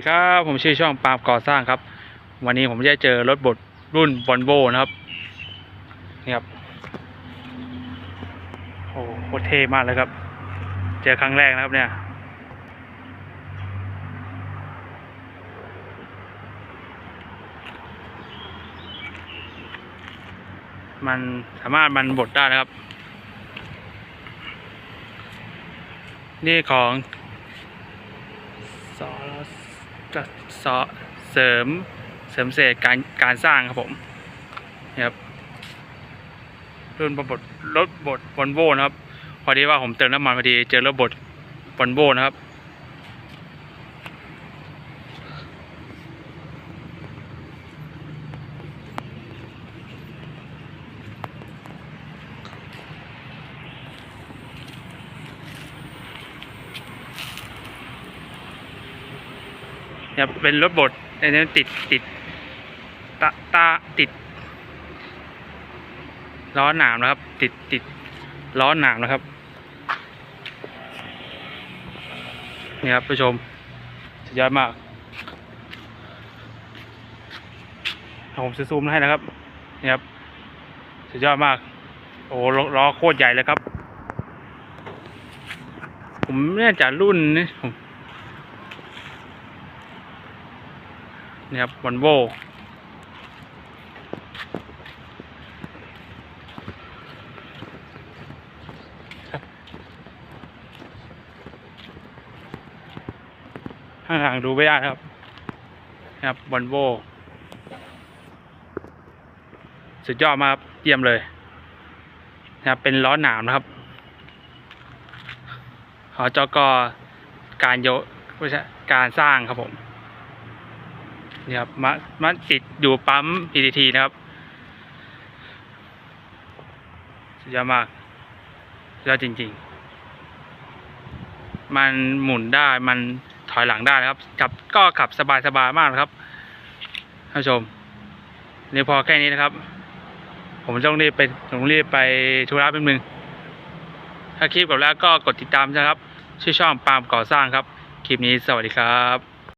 ดีครับ ผมชื่อช่องปาล์มก่อสร้างครับ วันนี้ผมจะเจอรถบดรุ่นวอลโวนะครับนี่ครับโอ้โหเท่มากเลยครับ เจอครั้งแรกนะครับเนี่ยมันสามารถมันบดได้นะครับ นี่ของสอส จะเสริมเสริมเศษการการสร้างครับผมนะครับรุ่นบดรถบดวอลโวนะครับ พอดีว่าผมเติมน้ำมันพอดีเจอรถบดวอลโวนะครับ เนี่ยเป็นรถบดอันนี้ติดติดตาตาติดล้อหนามนะครับ ติดติดล้อหนามนะครับนี่ครับผู้ชมสุดยอดมากผมจะซูมให้นะครับนี่ครับสุดยอดมาก โอ้ล้อล้อโคตรใหญ่เลยครับ ผมเนี่ยจากรุ่นนี่ผม นี่ครับวอลโวข้างหลังดูไม่ได้ครับนะครับวอลโวสุดยอดมากเยี่ยมเลยนะครับเป็นล้อหนามนะครับหอจกการโยไม่ใช่การสร้างครับผม นี่ครับมามันติดอยู่ปั๊ม PTT นะครับสุดยอดมากสุดยอดจริง ๆ มันหมุนได้มันถอยหลังได้นะครับขับก็ขับสบายๆมากครับท่านผู้ชมนี่พอแค่นี้นะครับ ผมต้องรีบไปต้องรีบไปธุระแป๊บนึงถ้าคลิปจบแล้วก็กดติดตามนะครับ ชื่อช่องปามก่อสร้างครับ คลิปนี้สวัสดีครับ